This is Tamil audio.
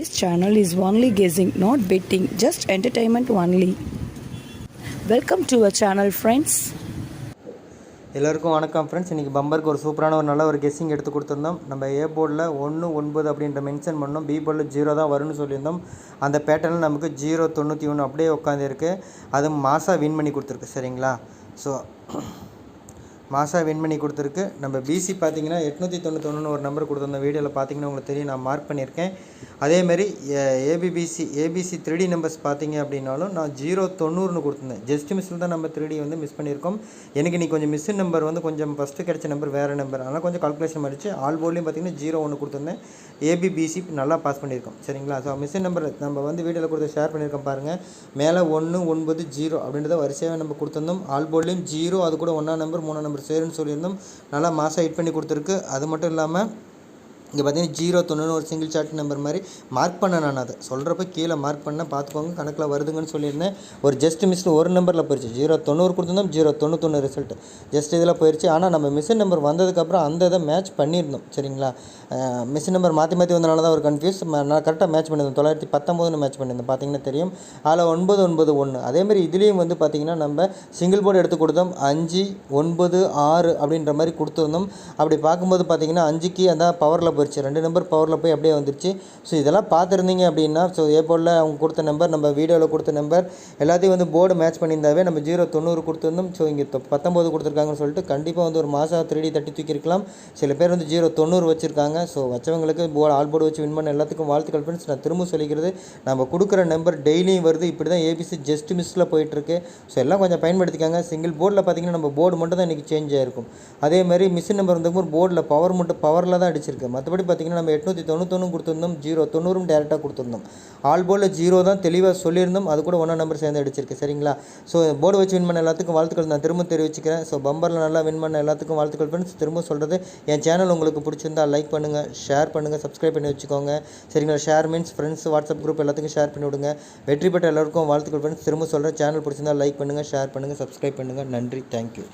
This channel is only guessing, not betting, just entertainment only. Welcome to a channel friends எல்லாருக்கும் வணக்கம் ஃப்ரெண்ட்ஸ் இன்றைக்கி பம்பருக்கு ஒரு சூப்பரான ஒரு நல்ல ஒரு கெஸ்ஸிங் எடுத்து கொடுத்துருந்தோம். நம்ம ஏ போர்டில் ஒன்று ஒன்பது அப்படின்ற மென்ஷன் பண்ணோம். பி போர்டில் ஜீரோ தான் வரும்னு சொல்லியிருந்தோம். அந்த பேட்டர்னில் நமக்கு ஜீரோ தொண்ணூற்றி ஒன்று அப்படியே உட்காந்துருக்கு அது மாதம் வின் பண்ணி கொடுத்துருக்கு சரிங்களா? ஸோ மாதம் வின் பண்ணி கொடுத்துருக்கு. நம்ம பிசி பார்த்தீங்கன்னா எட்நூற்றி தொண்ணூத்தொன்னு ஒரு நம்பர் கொடுத்துருந்த வீடியோவில் பார்த்தீங்கன்னா உங்களுக்கு தெரியும் நான் மார்க் பண்ணியிருக்கேன். அதேமாரி ஏபிபிசி ஏபிசி த்ரீ நம்பர்ஸ் பார்த்தீங்க அப்படின்னாலும் நான் ஜீரோ தொண்ணூறுன்னு கொடுத்துருந்தேன். ஜஸ்ட் மிஸ்ஸில் தான் நம்ம த்ரீ வந்து மிஸ் பண்ணியிருக்கோம். எனக்கு நீ கொஞ்சம் மிஸ்ஸின் நம்பர் வந்து கொஞ்சம் ஃபஸ்ட்டு கிடைச்ச நம்பர் வேறு நம்பர் அதனால் கொஞ்சம் கால்குலேஷன் பண்ணிச்சு ஆல் போர்ட்லேயும் பார்த்தீங்கன்னா ஜீரோ ஒன்று கொடுத்துருந்தேன். ஏபிபிசி நல்லா பாஸ் பண்ணியிருக்கோம். சரிங்களா? ஸோ மிஸ்ஸின் நம்பர் நம்ம வந்து வீடியோவில் கொடுத்து ஷேர் பண்ணியிருக்கோம் பாருங்கள் மேலே ஒன்று ஒன்பது ஜீரோ அப்படின்றத வரிசையாக நம்ம கொடுத்துருந்தோம். ஆல் போர்ட்லேயும் ஜீரோ அது கூட ஒன்றா நம்பர் மூணாம் நம்பர் சேருன்னு சொல்லியிருந்தோம். நல்லா மாதம் ஹிட் பண்ணி கொடுத்துருக்கு. அது மட்டும் இல்லாமல் இங்கே பார்த்தீங்கன்னா ஜீரோ தொண்ணூறு ஒரு சிங்கிள் சார்ட் நம்பர் மாதிரி மார்க் பண்ண நான் அதை. சொல்கிறப்ப கீழே மார்க் பண்ண பார்த்துக்கோங்க கணக்கில் வருதுங்கன்னு சொல்லியிருந்தேன். ஒரு ஜஸ்ட் மிஸ் ஒரு நம்பரில் போயிடுச்சு ஜீரோ தொண்ணூறு கொடுத்துருந்தோம் ஜீரோ தொண்ணூத்தொன்று ரிசல்ட் ஜஸ்ட் இதில் போயிடுச்சு ஆனால் நம்ம மிஷின் நம்பர் வந்ததுக்கப்புறம் அந்த இதை மேட்ச் பண்ணியிருந்தோம். சரிங்களா? மிஷின் நம்பர் மாற்றி மாற்றி வந்தனால தான் ஒரு கன்ஃபியூஸ் நான் கரெக்டாக மேட்ச் பண்ணியிருந்தோம் தொள்ளாயிரத்தி பத்தொம்போதுன்னு மேட்ச் பண்ணியிருந்தேன். பார்த்தீங்கன்னா தெரியும். அதில் ஒன்பது ஒன்பது ஒன்று அதேமாதிரி இதுலேயும் வந்து பார்த்திங்கன்னா நம்ம சிங்கிள் போர்டு எடுத்து கொடுத்தோம். அஞ்சு ஒன்பது ஆறு அப்படின்ற மாதிரி கொடுத்துருந்தோம். அப்படி பார்க்கும்போது பார்த்திங்கன்னா அஞ்சுக்கு அந்த பவரில் போயிடுச்சு ரெண்டு நம்பர் பவரில் போய் அப்படியே வந்துருச்சு. ஸோ இதெல்லாம் பார்த்துருந்தீங்க அப்படின்னா ஸோ ஏ போர்டில் அவங்க கொடுத்த நம்பர் நம்ம வீடியோவில் கொடுத்த நம்பர் எல்லாத்தையும் வந்து போர்டு மேட்ச் பண்ணியிருந்தாவே நம்ம ஜீரோ தொண்ணூறு கொடுத்துருந்தோம். ஸோ இங்கே பத்தொம்போது கொடுத்துருக்காங்கன்னு சொல்லிட்டு கண்டிப்பாக வந்து ஒரு மாதம் த்ரீ டி தட்டி தூக்கியிருக்கலாம் சில பேர் வந்து ஜீரோ தொண்ணூறு வச்சுருக்காங்க. ஸோ வச்சவங்களுக்கு போர்டு ஆல் போர்டு வச்சு வின் பண்ண எல்லாத்துக்கும் வாழ்த்துக்கள் ஃப்ரெண்ட்ஸ் நான் திரும்ப சொல்லிக்கிறது நம்ம கொடுக்குற நம்பர் டெய்லியும் வருது. இப்படி தான் ஏபிசி ஜஸ்ட் மிஸ்ஸில் போயிட்டுருக்கு. ஸோ எல்லாம் கொஞ்சம் பயன்படுத்திக்காங்க. சிங்கிள் போர்டில் பார்த்தீங்கன்னா நம்ம போர்டு மட்டும் தான் இன்றைக்கி சேஞ்ச் ஆகிருக்கும் அதே மாதிரி மிஷின் நம்பர் வந்தபோது போர்டில் பவர் மட்டும் பவரில் தான் அடிச்சிருக்கு. மற்றபடி பார்த்தீங்கன்னா நம்ம எட்நூற்றி தொண்ணூத்தொன்று கொடுத்துருந்தோம் ஜீரோ தொண்ணூறும் டேரெக்டாக கொடுத்துருந்தோம். ஆல் போர்டில் ஜீரோ தான் தெளிவாக சொல்லியிருந்தோம். அது கூட ஒன்றா நம்பர் சேர்ந்து அடிச்சிருக்கு சரிங்களா? ஸோ போர்டு வச்சு வின் பண்ண எல்லாத்துக்கும் வாழ்த்துக்கள். நான் திரும்ப தெரிவிச்சுக்கிறேன். ஸோ பம்பரில் நல்லா வின் பண்ண எல்லாத்துக்கும் வாழ்த்துக்கள் ஃப்ரெண்ட்ஸ் திரும்ப சொல்கிறது என் சேனல் உங்களுக்கு பிடிச்சிருந்தா லைக் பண்ணுங்கள் ஷேர் பண்ணுங்கள் சப்ஸ்கிரைப் பண்ணி வச்சுக்கோங்க. சரிங்களா? Share means friends WhatsApp group எல்லாத்துக்கும் ஷேர் பண்ணி விடுங்க. வெற்றி பெற்ற எல்லாருக்கும் வாழ்த்துக்கள் ஃப்ரெண்ட்ஸ் திரும்ப சொல்கிறேன் சேனல் பிடிச்சிருந்தா லைக் பண்ணுங்கள் ஷேர் பண்ணுங்கள் சப்ஸ்கிரைப் பண்ணுங்கள் நன்றி. தேங்க்யூ